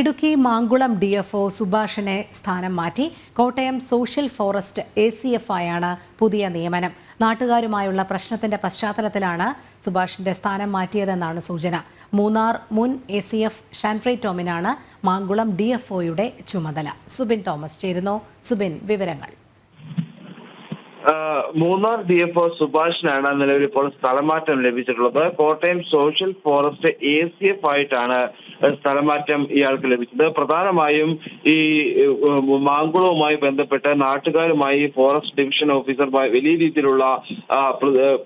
Idukki Mankulam D F O സുഭാഷിനെ സ്ഥാനം മാറ്റി Kottayam social forest A C F ആയാണ് പുതിയ നിയമനം. നാട്ടുകാരുമായുള്ള പ്രശ്നത്തിന്റെ പശ്ചാത്തലത്തിലാണ് സുഭാഷിന്റെ സ്ഥാനം മാറ്റിയതെന്നാണ് സൂചന. മൂന്നാർ മുൻ എ സി എഫ് ഷാൻഫ്രൈ ടോമിനാണ് മാങ്കുളം ഡി എഫ് ഒയുടെ ചുമതല. സുബിൻ തോമസ് ചേരുന്നു. സുബിൻ വിവരങ്ങൾ. മൂന്നാർ ഡി എഫ് ഒ സുഭാഷിനാണ് നിലവിൽ ഇപ്പോൾ സ്ഥലമാറ്റം ലഭിച്ചിട്ടുള്ളത്. Kottayam social forest A C F ആയിട്ടാണ് സ്ഥലമാറ്റം ഇയാൾക്ക് ലഭിച്ചത്. പ്രധാനമായും ഈ മാങ്കുളവുമായി ബന്ധപ്പെട്ട് നാട്ടുകാരുമായി ഫോറസ്റ്റ് ഡിവിഷൻ ഓഫീസറുമായി വലിയ രീതിയിലുള്ള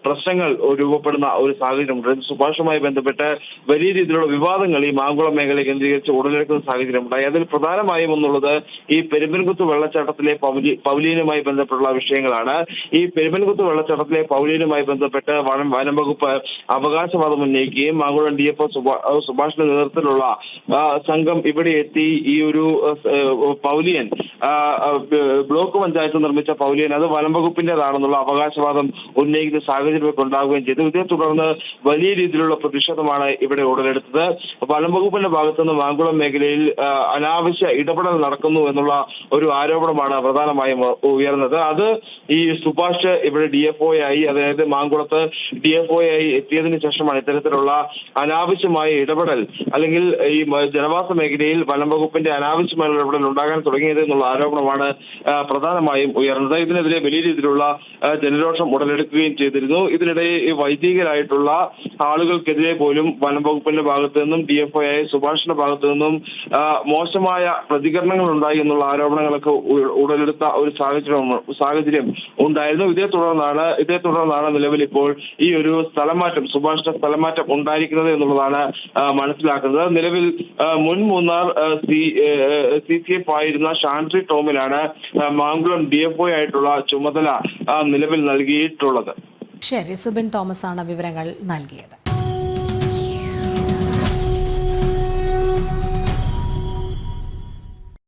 പ്രശ്നങ്ങൾ രൂപപ്പെടുന്ന ഒരു സാഹചര്യമുണ്ട്. സുഭാഷുമായി ബന്ധപ്പെട്ട് വലിയ രീതിയിലുള്ള വിവാദങ്ങൾ ഈ മാങ്കുളം മേഖല കേന്ദ്രീകരിച്ച് ഉടലെടുക്കുന്ന സാഹചര്യമുണ്ടായി അതിൽ പ്രധാനമായും എന്നുള്ളത് ഈ പെരുമ്പൻകുത്ത് വെള്ളച്ചാട്ടത്തിലെ പൗലി പൗലീനുമായി ബന്ധപ്പെട്ടുള്ള വിഷയങ്ങളാണ്. ഈ പെരുമ്പൻകുത്ത് വെള്ളച്ചാട്ടത്തിലെ പൗലീനുമായി ബന്ധപ്പെട്ട് വനം വകുപ്പ് അവകാശവാദം ഉന്നയിക്കുകയും മാങ്കുളം ഡി എഫ് സുഭാഷിന്റെ നേതൃത്വത്തിലുള്ള സംഘം ഇവിടെ എത്തി ഈ ഒരു പൗലിയൻ ബ്ലോക്ക് പഞ്ചായത്ത് നിർമ്മിച്ച പൗലിയൻ അത് വനം വകുപ്പിന്റേതാണെന്നുള്ള അവകാശവാദം ഉന്നയിക്കുന്ന സാഹചര്യമൊക്കെ ഉണ്ടാവുകയും ചെയ്തു. ഇതേ തുടർന്ന് വലിയ രീതിയിലുള്ള പ്രതിഷേധമാണ് ഇവിടെ ഉടലെടുത്തത്. വനം വകുപ്പിന്റെ ഭാഗത്തു നിന്ന് മാങ്കുളം മേഖലയിൽ അനാവശ്യ ഇടപെടൽ നടക്കുന്നു എന്നുള്ള ഒരു ആരോപണമാണ് പ്രധാനമായും ഉയർന്നത്. അത് ഈ സുഭാഷ് ഇവിടെ ഡി എഫ് ഒ ആയി അതായത് മാങ്കുളത്ത് ഡി എഫ് ഒ ആയി എത്തിയതിനു ശേഷമാണ് ഇത്തരത്തിലുള്ള അനാവശ്യമായ ഇടപെടൽ അല്ലെങ്കിൽ ഈ ജനവാസ മേഖലയിൽ വനം വകുപ്പിന്റെ അനാവശ്യമായ ഇടപെടൽ ഉണ്ടാകാൻ തുടങ്ങിയത് എന്നുള്ള ആരോപണമാണ് പ്രധാനമായും ഉയർന്നത്. ഇതിനെതിരെ വലിയ രീതിയിലുള്ള ജനരോഷം ഉടലെടുക്കുകയും ചെയ്തിരുന്നു. ഇതിനിടെ വൈദികരായിട്ടുള്ള ആളുകൾക്കെതിരെ പോലും വനം വകുപ്പിന്റെ ഭാഗത്തു നിന്നും ഡി എഫ് ആയ സുഭാഷിന്റെ ഭാഗത്തു നിന്നും മോശമായ പ്രതികരണങ്ങൾ ഉണ്ടായി എന്നുള്ള ആരോപണങ്ങളൊക്കെ ഉടലെടുത്ത ഒരു സാഹചര്യം സാഹചര്യം ഉണ്ടായിരുന്നു. ഇതേ തുടർന്നാണ് ഇതേ തുടർന്നാണ് നിലവിൽ ഇപ്പോൾ ഈ ഒരു സ്ഥലമാറ്റം സുഭാഷിന്റെ സ്ഥലമാറ്റം ഉണ്ടായിരിക്കുന്നത് എന്നുള്ളതാണ് മനസ്സിലാക്കുന്നത്. നിലവിൽ മുൻ മൂന്നാർ സി സി എഫ് ആയിരുന്ന ഷാൻട്രി ടോമിലാണ് മാങ്കുളം ഡി എഫ് ഒ ആയിട്ടുള്ള ചുമതല നിലവിൽ നൽകിയിട്ടുള്ളത്. ശരി സുബിൻ തോമസ് ആണ് വിവരങ്ങൾ നൽകിയത്.